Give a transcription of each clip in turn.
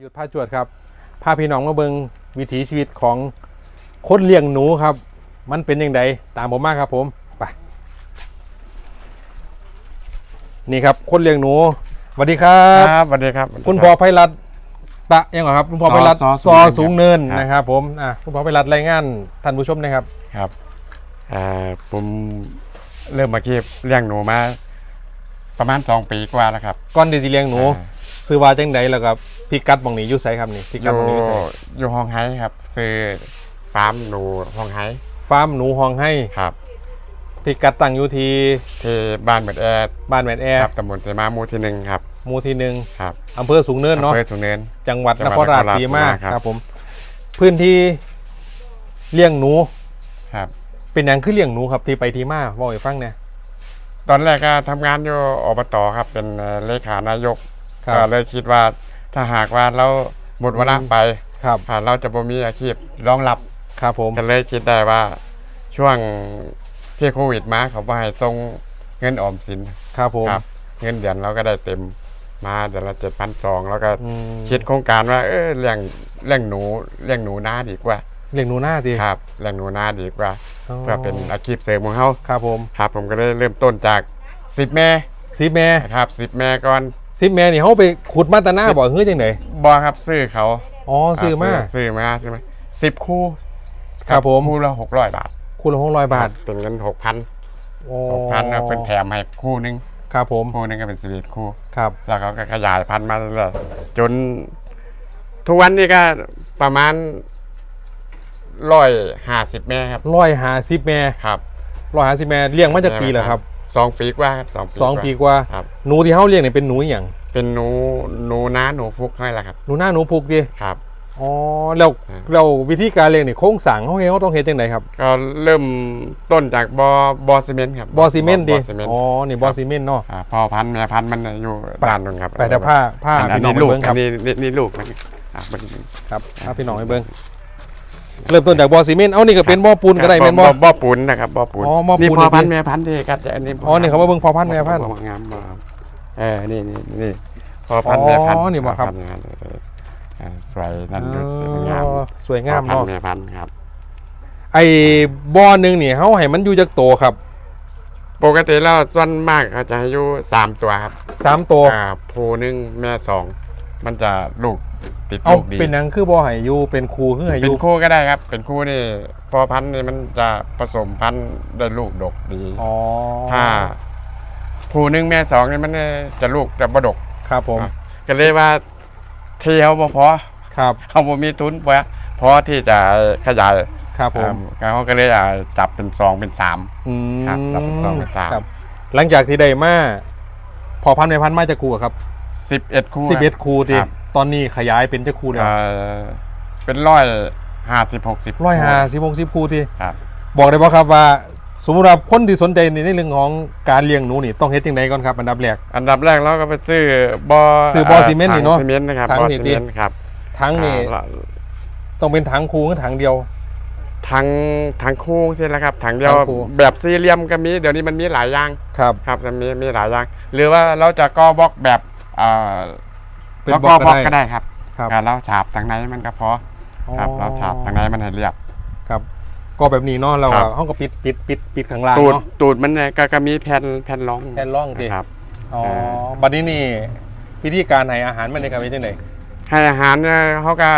หยุดพาจวดครับพาพี่น้องมาเบิงวิถีชีวิตของคนเลี้ยงหนูครับ มันเป็นยังไงตามผมมาครับผมไปนี่ครับคนเลี้ยงหนูสวัสดีครับครับสวัสดีครับคุณพ่อไพรัตน์ตะยังเหรอครับ คุณพ่อไพรัตน์ซอซอสูสูงงเนิเนินนครับนะครับผมอะคุณพ่อไพรัตน์รายงานท่านผู้ชมนะครับ ครับเอ่อผมเริ่มมาเก็บเลี้ยงหนูมา ประมาณสองปีกว่าแล้วครับก่อนที่จะเลี้ยงหนูอ่า ซื้อว่าจังไดแล้วครับพี่กัดบองนี้อยู่ไสครับนี่พี่อกัดยู่บองนี้อยู่ไสอยู่ห้องไฮครับ คือฟาร์มหนูห้องไฮฟาร์มหนูห้องให้ครับ พี่กัดตั้งอยู่ที่ที่บ้านเบิดแอร์บ้านแมนแอร์ครับตำบลเสมาหมู่ที่หนึ่งครับ หมู่ที่หนึ่งครับอำเภอสูงเนินเนาะอำเภอสุเนิน จังหวัดจันงคหวัรดราชนครราชสีมาสีมาครับ ครับผม พื้นที่เลี้ยงหนู ครับ เป็นอย่างคือเลี้ยงหนูครับที่ไปที่มาบอกให้ฟังเนี่ยตอนแรกก็ทำงานอยู่อบตครับ เป็นเอ่อเลขานายก ครัก็บเลยคิดว่าถ้าหากว่าเราหมดเวลาไปครับอ่าเราจะบ่มีอาชีพรองรับครับผม ก็เลยคิดได้ว่าช่วงที่โควิดมาเขาบ่ให้ส่งเงินออมสิน ครับผม ครับเงินเดือนเราก็ได้เต็มมาเดือนละเจ็ดพันสองแล้วก็อืม คิดโครงการว่า เออเลี้ยงเลี้ยงหนูเลี้ยงหนูนาดีกว่าเลี้ยงหนูหน้าดีครับเลี้ยงหนูนาดีกว่าเพื่อเป็นอาชีพเสริมของเขาครับผมครับผมก็เลยเริ่มต้นจากสิบแม่สิบแม่นะครับสิบแม่ก่อน สิบแม่นี่เขาไปขุดมาแตาหน้าบ่เฮ้ยจังไหนบอครับซื้อเขาอ๋อซื้อมาซื้อมาซื้อมาสิบคู่ครับผมคู่ละหกร้อยบาท คูละหกร้อยบาทเป็นเงินหกพันโอ้หกพันนะเป็นแถมให้คู่หนึงครับผมคู่หนึงก็เป็นสิบเอ็ดคู่ครับ แล้วเขาก็ขยายพันธุ์มาเรื่อยๆจน ทุกวันนี้ก็ประมาณร้อยห้าสิบแม่ครับร้อยหาสิบแม่ครับร้อยหาสิบแม่เลี้ยงมาจากปีเหรอครับ สองปีกว่าครับสองปีสองปีกว่าครับหนูที่เขาเลี้ยงเนี่ยเป็นหนูอหย่างเป็นหนูหนูน้าหนูฟุกให้ละครับหนูหน้าหนูพุกดิครับอ๋อแล้วอ่าเราวิธีการเลี้ยงนี่โค้งสั่งเขาเองเขาต้องเฮ็ดจังไดครับก็เริ่มต้นจากบอบอซีเมนต์ครับบอซีเมนต์ดิบอซีเมนต์อ๋อนี่บอซีเมนต์เนาะอ่าพอพันธุ์แม่พันธุ์มันอยู่ด้านนึงครับไปแต่ผ้าผ้าอันพี่น้องนี้ไปลูกเบิ้งคอัรับนนี้นี่นี่ลูกมันอะมันครับผ้าพี่น้องไปเบิ้ง เริ่มต้นจากบอซีเมนต์เอานี่ก็เป็นบอปูนก็ได้เป็นบอบ่อปูนนะครับบ่อปูนอ๋อบ่อปูนนี่พอพันนี่ธุ์แม่พันธุ์ที่ครับแต่อันนี้อ๋อนี่เขามาเบิ้งพอพันธุ์แม่พันธุ์บ่งามบ่ครับเออนี่นี่นี่พอพันธุ์แม่พันธุ์อ๋อนี่บ่ครับพอพันธุ์แม่พันธุ์เออเออสวยนั่นดูสวยงามอ๋อสวยงามพอพันเนาะธุ์แม่พันธุ์ครับ ไอ้บอหนึ่งนี่เขาให้มันอยู่จากโตครับปกติแล้วส่วนมากเขาจะให้อยู่สามตัวครับสามโต อ่าผูหนึ่งแม่สองมันจะลูก ติดเอาลูกดีเป็นหนังคือบอให้อยู่เป็นครูคือให้อเป็นยู่คู่ก็ได้ครับ เป็นคู่นี่พอพันธุ์นี่มันจะผสมพันธุ์ได้ลูกดกดีอ๋อถ้าผูหนึ่งแม่สองนี่มันจะลูกจะบดก ครับผมครับ ก็เลยว่าเที่ยวบ่พอครับเขาบ่มีทุนพอพอที่จะขยายครับผม อ่าเขาก็เลยอ่าจับเป็นสองเป็นสาม อืมครับรับเป็นสองเป็นสาม ครับ หลังจากที่ได้มาพอพันธุ์แม่พันธุ์มาจากครูอะครับสิบเอ็ดคู่สิบเอ็ดครูดิครับ ตอนนี้ขยายเป็นเจ้าครูแล้วเอ่อเป็นร้อยห้าสิบหกสิบร้อยห้าสิบหกสิบครูที่ ครับ บอกได้ป่ะครับว่า สมมติว่าคนที่สนใจในเรื่องของการเลี้ยงหนูนี่ต้องเฮ็ดยังไงก่อนครับอันดับแรก อันดับแรกเราก็ไปซื้อบอซื้อบอซีเมนต์นี่เนอะถังซีเมนต์นะครับถังบอนี่ซีดิเมนต์ครับทั้งนี่อ่าต้องเป็นถังครูกับถังเดียว ถังถังคู่ใช่แล้วครับถังเดียวถังคู่ แบบสี่เหลี่ยมก็มีเดี๋ยวนี้มันมีหลายอย่างครับ ครับมันมีมีหลายอย่าง หรือว่าเราจะก่อบล็อกแบบอ่า เป็นเราบล็อกก่อบล็อกก็ก็ได้ ได้ครับครับ อ่าเราฉาบทางไหนมันก็พอครับเราฉาบทางไหนมันให้เรียบ ครับ ก็แบบนี้เนาะเราครับ ห้องก็ปิดปิดปิดปิดข้างล่างตูดเนาะ ตูดมันเนี่ยก็ก็มีแผ่นแผ่นรองแผ่นรองดิ ครับ อ๋อเออบัดนี้นี่วิธีการให้อาหารมันในการเป็นจังไดให้อาหารเนี่ยเขาก็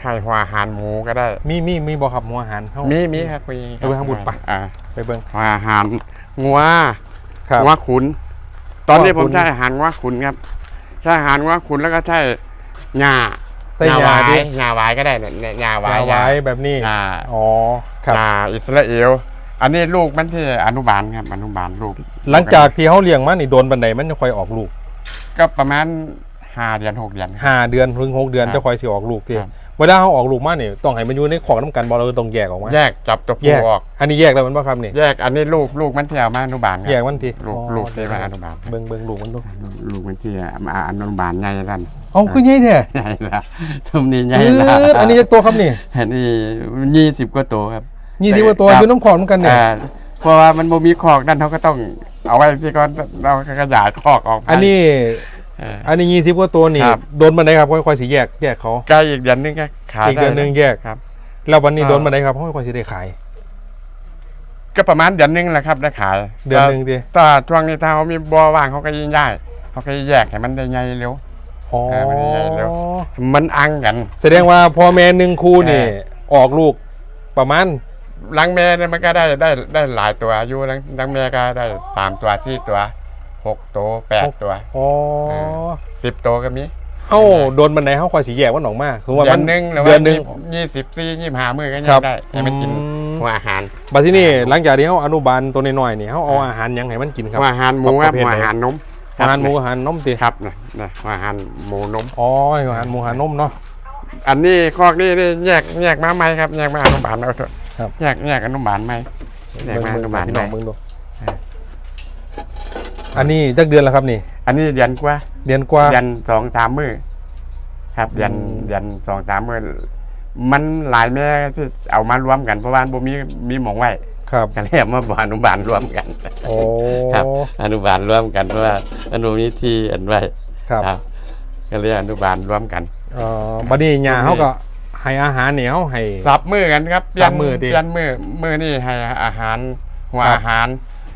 ให้หัวอาหารหมูก็ได้ มีมีมีบ่ครับหมูอาหารเฮา มีมีครับมีคเอาไปข้างบนปะ อ่าไปเบิ่งหัวอาหารงัวครับ งัวขุน ตอนนี้งัวผขุมนใช้อาหารงัวขุนครับ ใช้อาหารงัวขุนแล้วก็ใช้หญ้าใส่หญ้าหยาวายดิ หญ้าหวายก็ได้เนี่ยเนี่ยหญ้าหวายยาไว้แบบนี้ หญ้าอ๋อ ครับ หญ้าอิสราเอล อันนี้ลูกมันที่อนุบาลครับ อนุบาลลูก หลังจากที่เขาเลี้ยงมานี่โดนบันไดมันจะค่อยออกลูก ก็ประมาณห้าเดือนหกเดือนครับห้าเดือนถึงหกเดือนครับจะค่อยสิออกลูกทีครับ เวลาเขาออกลูกมานี่ต้องให้มันอยู่ในของน้ำกันบอเราต้องแยกออกมาแยกจับตัวแยผู้กออก อันนี้แยกแล้วมันบ่ครับนี่แยกอันนี้ลูกลูกมันที่เอามาอนุบาลครับแยกมันทีลูกอ๋อลูกที่มาอนุบาลเบิ่งเบิ่งลูกมันดูลูกมันที่มาอนุบาลใหญ่แล้วเอาขึ้นใหญ่แท้ใหญ่แล้วสมนี้ใหญ่เอแล้วออันนี้จะตัวครับนี่อันนี้ยี่สิบกว่าตัวครับ ยี่สิบกว่าตัวครับ อยู่น้ำของน้ำกันเนี่ยอ่าเพราะว่ามันบ่มีคอกนั่นเขาก็ต้องเอาไว้ที่ก่อนเราก็ขยายคอกออกไปอันนี้เอออันนี้ยี่สิบกว่าตัวนี่ครับ โดนบันไดครับค่อยๆสิแยกแยกเขาก็อีกเดือนหนึงก็ขายอีกเดือนหนึงไแยกครับ แล้ววันนี้อ่า โดนบันไดครับค่อยๆสิได้ขาย ก็ประมาณเดือนหนึงแหละครับได้ขายเดือนหนึ่งดิแต่ช่วงนี้ถ้าเขามีบัวว่างเขาก็ยิ่งย้ายเขาก็แยกให้มันได้ใหญ่เร็ว อ๋อเออมันใหญ่เร็วมันอังกันแสดงว่าพ่อแม่หนึ่งคู่นี่เออออกลูกประมาณหลังแม่เนี่ยมันก็ได้ได้ได้หลายตัวอายุหลังหลังแม่ก็ได้สามตัวสี่ตัว หกตัวแปดตัวอ๋อเอสิบตัวก็มีเอ้าโดนบันไดเขาค่อยสิแยกว่าหนองมากคือว่าเดืมัอนนหนึงหรือเดืว่าอนหนึ่งยี่สิบสี่ยี่สิบห้ามือก็ยัครังบได้ให้มันกินอืมหัวอาหารบัดที่นี่หลังจากที่เขาอนุบาลตัวน้อยๆนี่เขาเอาอาหารหยังให้มันกินครับหัวอาหารหมูปครัระบเภทหัวไหนอาหารนมอาหารหมูอาหารนมติครับนะนะหัวอาหารหมูนมอ๋ออาหารหมูอาหารนมเนาะอันนี้คอกนี่นี่แยกแยกมาไหมครับแยกมาอนุบาลเอาเถอะครับแยกแยกอนุบาลไหมแยกมาอนุบาลพี่ไหมน้ องมึงดูเอออันนี้จักเดือนแล้วครับนี่ อันนี้เดือนกว่าเดือนกว่า ยันสองสามมือครับ ยันอืมยันสองสามมือมันหลายแม่ที่เอามารวมกันเพราะว่าบ่มีมีหมองไว้ครับก็เลยเอามาบ่อนุบาลรวมกันโอ้ครับ อนุบาลรวมกันเพราะว่าอนุมีที่อันไว้ครับครับก็เลยอนุบาลรวมกันเอ่อบัดนี้ยาเขาก็ให้อาหารเนี่ยเขาให้สับมือกันครับเปลี่สัยนบมื้อดิเปลี่ยนมือมือนี่ให้อาหารหัวครับอาหาร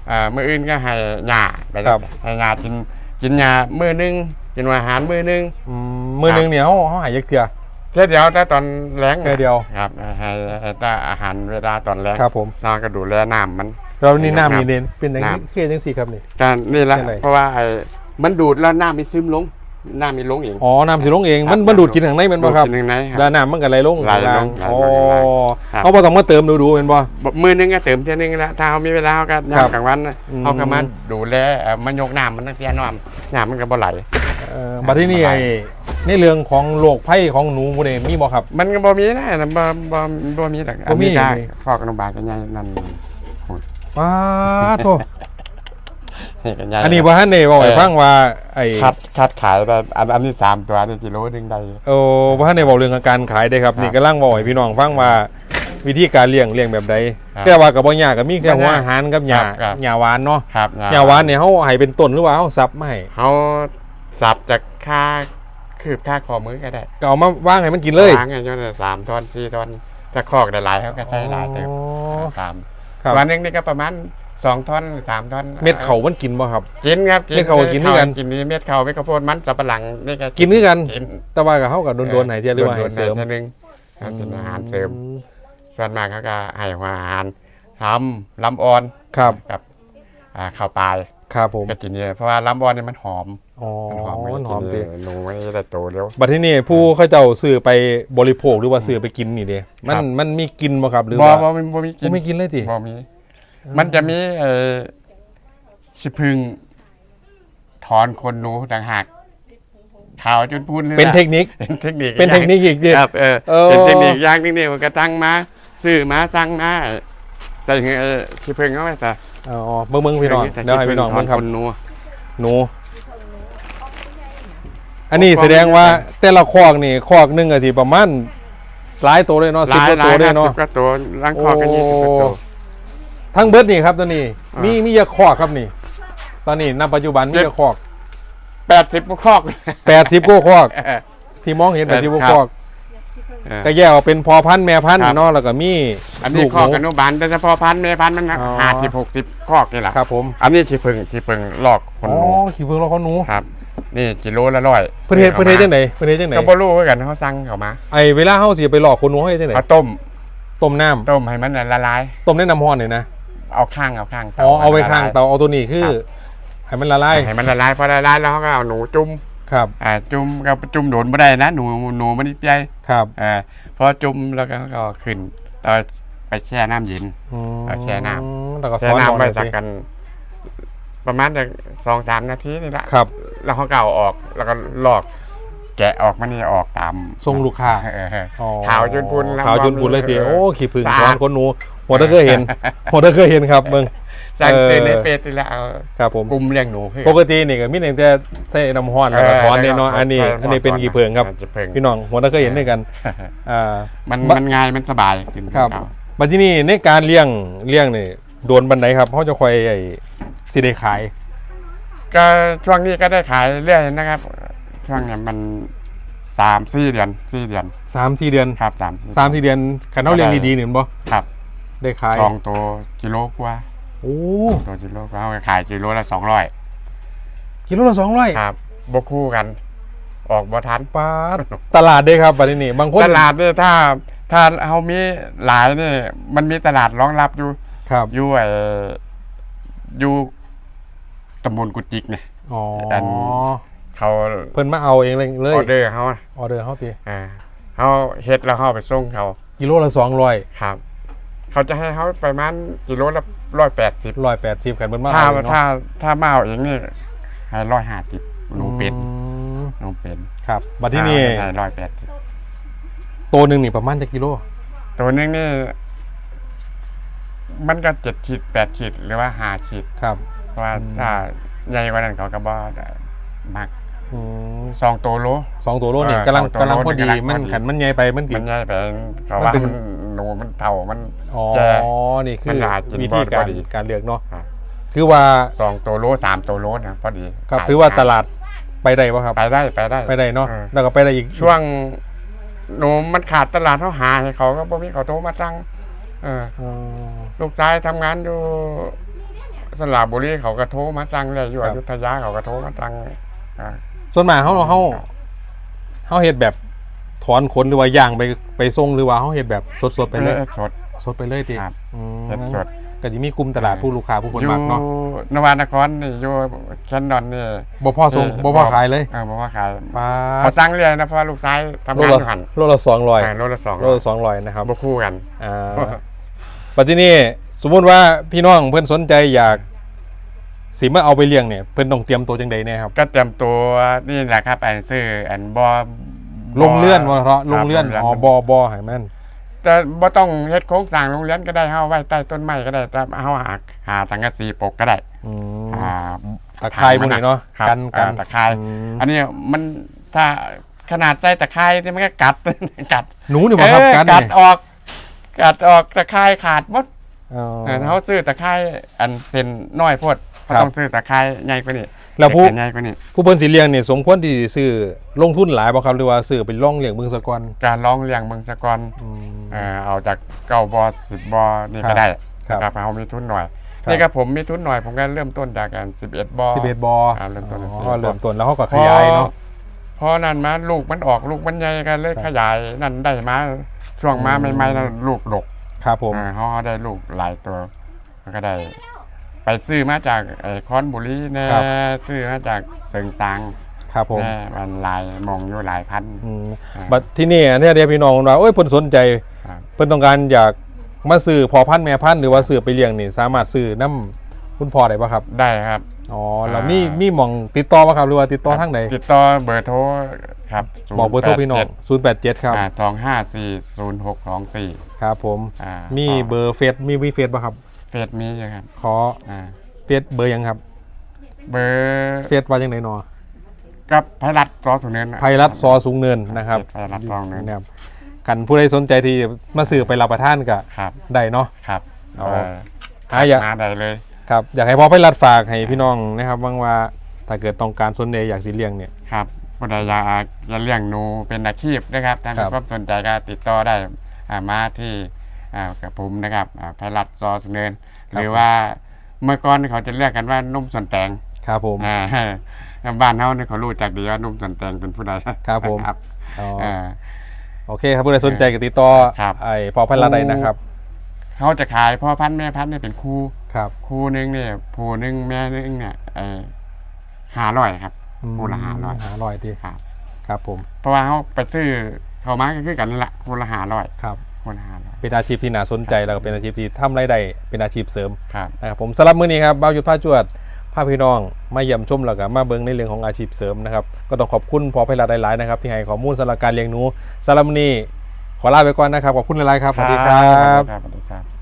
เอ่อมืออื่นก็ให้หญ้าไปครับให้หญ้ากินกินหญ้ามือหนึงกินหัวอาหารมือหนึง อืมมือหนึงเนี่ยเขาเขาให้ยักเทื่อแค่เดียวแต่ตอนแรงแค่เดียว ครับให้ให้แต่อาหารเวลาตอนแรงครับผม เราก็ดูแลน้ำมัน เรานี่น้ำนี่เด่นเป็นอย่างนี้น้ำ เคียจังสี่ครับนี่ก็นี่แหละใช่เลยเพราะว่าไอ้มันดูดแล้วน้ำมันซึมลง น้ำมันลงเองอ๋อน้ำสิลงเองครับมันมันดูดกินข้างในแมันบ่ครับดูดกินหนึ่งไหนคแล้รับวน้ำมันก็ไหลลงไหลลงข้างางไหลลงอ๋อครับเขาบ่ต้องมาเติมดูๆเป็นบ่ มือนึงก็เติมเท่านึงแล้วถ้าเขามีเวลาเขาก็ครับยามกลางวันน่ะอืม เขาก็มาดูแลเอ่อมันยกน้ำมันตั้งแต่น้ำน้ำมันก็บ่ไหล เอ่อบัดที่นี่สบายไอ้ในเรื่องของโรคภัยของหนูพวกนี้มีบ่ครับ มันก็บ่มีนะนะบ่บ่บ่มีดอกอันบ่มีนี้ได้เลยฟอกอนุบาลกันใหญ่นั่น ว้าโธ่ ก็ใหญ่อันนี้บ่ทันได้บอกให้เออฟังว่าไอ้คัดคัดขายได้อันอันนี้สามตัวนี่กิโลหนึงได้ โอ้บ่ทันได้บอกเรื่องการขายได้ครับ ครับนี่กำลังบอกให้พี่น้องฟังว่าวิธีการเลี้ยงเลี้ยงแบบใดครับแต่ว่าก็บ่ยากก็มีแค่บ่หัวยากอาหารกับหญ้าครับครับ หญ้าหวานเนาะครับหญ้าหวานเนี่ยเฮาให้เป็นต้นหรือว่าเฮาสับมาให้เขาสับจากค่าคืบค่าคอมือก็ได้ก็เอามาวางให้มันกินเลยล้างไงจนสามท่อนสี่ท่อนถ้าคอกได้หลายเขาก็ใช้หลายเต็มอ๋อสามครับวันหนึงนี่ก็ประมาณ สองท่อนสามท่อนเม็ดเขามันกินบ่ครับ กินครับเม็ดเขากินด้วยกันกินนี่เม็ดเขาเม็ดข้าวโพดมันสับปะหลังนี่ก็กินคือกันกินแต่ว่าก็เฮาก็โดนๆให้เที่ยหรือว่าให้เสริมโดนๆหน่อยเท่านึงครับเป็นอาหารเสริม ส่วนมากเขาก็ให้หัวอาหารทำลำอ่อนครับกับอ่าข้าวปลายครับผมก็กินเยอะเพราะว่าลำอ่อนนี่มันหอมอ๋อมันหอมมันหอมกิดีนหนูไม่ได้โตเร็วบัดที่นี่ผู้เขาเจ้าซื้อไปบริโภคหรือว่าซื้อไปกินนี่เด้มันครับมันมีกินบ่ครับหรือบ่ว่าบ่มีบ่มีกินบ่ไม่กินเลยติบ่มี มันจะมีเอ่อชิพึงถอนคนหนูต่างหากขาวจนพูนเลยเป็นเทคนิคนิคเป็นเทคนิคเป็นเทคนิคอีกดิครับเออเออเป็นเทคนิคอย่างหนึงนี่มันก็ตั้งมาซื้อมาสั่งมาใส่เอ่อชิพึงเข้าไปแต่อ๋อเบิ่งเบิ่งพี่น้องเดี๋ยวให้พี่น้องถอเบิ่นงครับคนหนูหนูอันนี้แสดงว่าแต่ละคอกนี่คอกหนึงก็สิประมาณหลายตัวเลยเนาะหสิบลายกว่าหลาตัวยเลยเนาะสิบกว่าตัวล้างคอกันยี่สิบกว่าตัว ทั้งเบิดนี่ครับตัวนี้ อ่ามีมีมียาคอกครับนี่ ตอนนี้ณปัจจุบันมียาคอกแปดสิบกว่าคอก80กว่าคอก เออ ที่มองเห็นเออ80กว่าครับคอกเออ ก็แยกออกเป็นพอพันธุ์แม่พันธุ์ครับ เนาะแล้วก็มีอันนี้ลูกคอกหอนุบาลแต่เฉพาะพันธุ์แม่พันธุ์มันอ๋อห้าสิบหกสิบคอกนี่แหละครับผมอันนี้ชีพึงชีพึงลอกคนอ๋อหนูขี้เพิ่งเราเขาหนูครับ นี่กิโลละร้อยเพิ่นเฮ็ดเพิ่นเฮ็ดจังไดเพิ่นเฮ็ดจังไดก็บ่รู้เหมือนกันเขาสั่งเขามาไอ้เวลาเฮาสิไปหลอกคนหนูเฮาเฮ็ดจังไดเขาต้มต้มน้ำต้มให้มันละลายต้มในน้ำร้อนนี่นะ เอาข้างเอาข้างอ๋อเอาไว้ละลยข้างเตาเอาตัวนี้คือครับให้มันละลายให้มันละลายพอละลายแล้วเขาก็เอาหนูจุ่มครับอ่าจุ่มก็จุ่มโดนไม่ได้นะหนูหนูมันนี่ใหญ่ครับอ่าพอจุ่มแล้วก็ก็ขึ้นแล้วไปแช่น้ำเย็นอืมเอาแช่น้แล้วก็แช่ช้อนน้ำไว้ลงสักสิกัน ประมาณสองสามนาทีนี่แหละครับ แล้วเขาก็เอาออกแล้วก็ลอกแกะออกมันนี่ออกตามทรงลูกค้าเอออ๋อขาวจนพุนแล้วขาวจนพุนเลยทีเออโอ้ ขี้ผึ้งสะอาดช้อนคนหนู หัวตะเคยเห็นหัวตะเคยเห็นครับเบิ่งสั่งเซื้อในเฟซนี่และเอาครับผมกลุ่มเลี้ยงหนูปกตินี่ก็มีแต่ใส่น้ำร้อนแล้วก็ถอนเนี่ยเนาะอันนี้อันนี้เป็นขี้ผึ้งครับพี่น้องหัวตะเคยเห็นด้วยกันอ่ามันมันง่ายมันสบายกินครับมาที่นี่ในการเลี้ยงเลี้ยงนี่โดนบันไดครับเขาจะคอยไอ้สิได้ขาย ก็ช่วงนี้ก็ได้ขายเรื่อยนะครับ ช่วงเนี้ยมันสามสี่เดือนสี่เดือนสามสี่เดือนครับสามสามสี่เดือนขันเอาเลี้ยงดีๆเนี่ยบ่ครับ ได้ขายสองตัวกิโลกว่าโอ้ตัวกิโลกว่าเอาไปขายกิโลละสองร้อยกิโลละสองร้อยครับบกคู่กัน ออกบ่ทันปาดตลาดเด้ครับบัดนี้บางคนตลาดนี่ถ้า ถ้าเขามีหลายนี่มันมีตลาดรองรับอยู่ ครับอยู่ไอ้อยู่ตำบลกุจิกเนี่ยอ๋ออันเขาเพิ่นมาเอาเองเลยเลอยอเดอร์เขาอะออเดอร์เขาตีอ่าเขาเฮ็ดแล้วเขาเอาไปส่งเขากิโลละสองร้อยครับ เขาจะให้เขาประมาณกิโลละร้อยแปดสิบร้อยแปดสิบขันเพิ่นมาถ้าเอาเองเนาะถ้าถ้ามาเอาเองนี่ให้ร้อยห้าสิบหนูเป็นอืมหนูเป็นครับบัดที่นี่ให้ร้อยแปดสิบตัวหนึ่งนี่ประมาณจะกิโลตัวนึงนี่ มันก็เจ็ดขีดแปดขีดหรือว่าห้าขีดครับ เพราะว่าอืม ถ้าใหญ่กว่านั้นเขาก็บ่ได้มากอืมสองตัวโล สองตัวโลนี่เออกำลังสองตัวกำลังโลพอดีนี่กำลังพอดี มันขันมันใหญ่ไปมันติมันใหญ่ไปเขามันว่าเป็น มัน หนูมันเท่ามันอ๋อ แก่นี่คืมัอนหลายกินวิธีการบ่พอดี การเลือกเนาะครับ คือว่าสองตัวโลสามตัวโลนะพอดีครับขยถือว่าตลาดไปได้ป่ะครับ ไปได้ไปได้ไปได้เนาะออแล้วก็ไปได้อีกช่วงหนูมันขาดตลาดเขาหาให้เขาก็บ่มีเขาโทรมาสั่งเออ อ๋อ ลูกชายทำงานอยู่สระบุรีเขาก็โทรมาสั่งเลยอยู่ครัอบยุธยาเขาก็โทรมาสั่งอ่า ส่วนมากเขาเขาเขาเห็ดแบบ ถอนขนหรือว่าย่างไปไปส่งหรือว่าเขาเห็ดแบบสดๆไปเลยเออสด สดไปเลยติครับ อืมเห็ดสดก็จะมีกลุ่มตลาดผู้ลูกค้าผู้คนอยู่มากเนาะนวานครนี่อยู่แคนดอนนี่บ่พ่อส่งบ่พ่อขายเลยเออบ่พ่อขายป้าเขาสั่งเรียนนะเพราะว่าลูกชายทำโลงานละอยู่หันโลละสองร้อยอ่าโลละสองโลละสองร้อยนะครับ บ่คู่กัน อ่าปัจจุบันนี้สมมุติว่าพี่น้องเพื่อนสนใจอยากสิมาเอาไปเลี้ยงเนี่ย เพื่อนต้องเตรียมตัวจังใดแน่ครับ ก็เตรียมตัวนี่แหละครับอันซื้ออันบ่ ลงเลื่อนว่าเพราะคบลงเลื่อนโรงอ๋อบอบอให้มันแต่บ่ต้องเฮ็ดโครงสร้างโรงเรียนก็ได้เฮาไว้ใต้ต้นไม้ก็ได้แต่เฮาหาหาสังกะสีปกก็ได้อืมอ่า ตะไคร้พวกนี้เนาะครับกันกันอ่าตะไคร้ อืมอันนี้มันถ้าขนาดใส่ตะไคร้ที่มันก็กัด กัดหนูนี่บ่ครับเออกันกัดเนี่ยออก กัดออกตะไคร้ขาดหมดอ๋อ เออเขาซื้อตะไคร้อันเส้นน้อยโพด เขาครับต้องซื้อตะไคร้ใหญ่กว่านี้แล้วผู้ ตะไคร้ใหญ่กว่านี้ผู้เพิ่นสิเลี้ยงนี่สมควรที่สิซื้อลงทุนหลายบ่ครับหรือว่าซื้อเป็นร่องเลี้ยงเบิ่งซะก่อนการร้องเลี้ยงเมืองสะกอนอืม เออเอาจากเก้าบอสิบบอนี่ครัก็บได้ครับนะครับเอามีทุนหน่อยครับ นี่ก็ผมมีทุนหน่อยผมก็เริ่มต้นจากกันสิบเอ็ดบอ11บออ่าเริ่มต้นอ๋อ11 เริ่มต้นแล้วเขาก็ขยายเนาะ พอนั่นมาลูกมันออกลูกมันใหญ่กันเลยครับ ขยายนั่นได้มาช่วงมาอืมใหม่ๆนั่นลูกดกครับผม อ่าเขาได้ลูกหลายตัวมันก็ได้ ไปซื้อมาจากไอ้คอนบุรีแน่ซื้อมาจากเสิงซางครับผมแน่มันหลายมองอยู่หลายพัน อืมอ่าบัดที่นี่อันเนี้ยเดี๋ยวพี่น้องว่าโอ้ยเพิ่นสนใจครับ เพิ่นต้องการอยากมาซื้อพอพันธุ์แม่พันธุ์หรือว่าซื้อไปเลี้ยงนี่สามารถซื้อน้ำคุณพ่อได้ป่ะครับได้ครับ อ๋อแล้วอ่ามี มีมีหม่องติดต่อป่ะครับหรือว่าติดต่อทางไหนติดต่อเบอร์โทรครับบอกเบอร์โทรพี่น้อง087ครับสองห้าสี่ศูนย์หกสองสี่ครับผมอ่ามีมีเบอร์เฟซมีวีเฟซป่ะครับเฟซมีอยู่ครับขออ่าเฟซเบอร์ยังครับเบอร์เฟซว่าจังไดนอกับไพรัตซอสุเนินไพรัตซอสูงเนินนะครับไพรัตซอสุเนินนะครับกันผู้ใดสนใจที่มาซื้อไปรับประทานก็ครับได้เนาะ ครับอ๋อเอออ่าอยากมาได้เลย ครับอยากให้พ่อไพรัตฝากให้พี่น้องนะครับว่างว่าถ้าเกิดต้องการสนใจอยากสิเลี้ยงเนี่ย ครับผู้ใดอยากจะเลี้ยงหนูเป็นอาชีพนะครับถ้าครัมีบความสนใจก็ติดต่อได้อ่ามาที่อ่ากับผมนะครับอ่าไพรัตซอสุเนิน หรือว่าเมื่อก่อนเขาจะเรียกกันว่านุ่มส่วนแตงครับผมอ่าบ้านเฮาเนี่ยเขารู้จักดีว่านุ่มสันแตงเป็นผู้ใดครับผมครับอ๋ออ่าโอเคครับผู้ใดสนใจก็ติดต่อครับไอ้พ่อไพรัตได้นะครับเขาจะขายพ่อพันธุ์แม่พันธุ์เนี่ยเป็นคู่ครับคู่หนึงเนี่ยผู้หนึงแม่หนึงเนี่ยเออห้าร้อยครับคู่ละ500ห้าร้อยทีครับ ครับผม เพราะว่าเขาไปซื้อเขามาก็คือกันนั่นแหละคู่ละห้าร้อยครับ คู่ละห้าร้อยเป็นอาชีพที่น่าสนใจแล้วก็เป็นอาชีพที่ทำรายได้เป็นอาชีพเสริมครับนะครับผมสำหรับมื้อนี้ครับบ้าวยุทธภาคจวดพาพี่น้องมาเยี่ยมชมแล้วก็มาเบิ่งในเรื่องของอาชีพเสริมนะครับก็ต้องขอบคุณพอไพรัตหลายๆนะครับที่ให้ข้อมูลสำหรับการเลี้ยงหนูสำหรับมื้อนี้ขอลาไปก่อนนะครับขอบคุณหลายๆครับสวัสดีครับครับสวัสดีครับ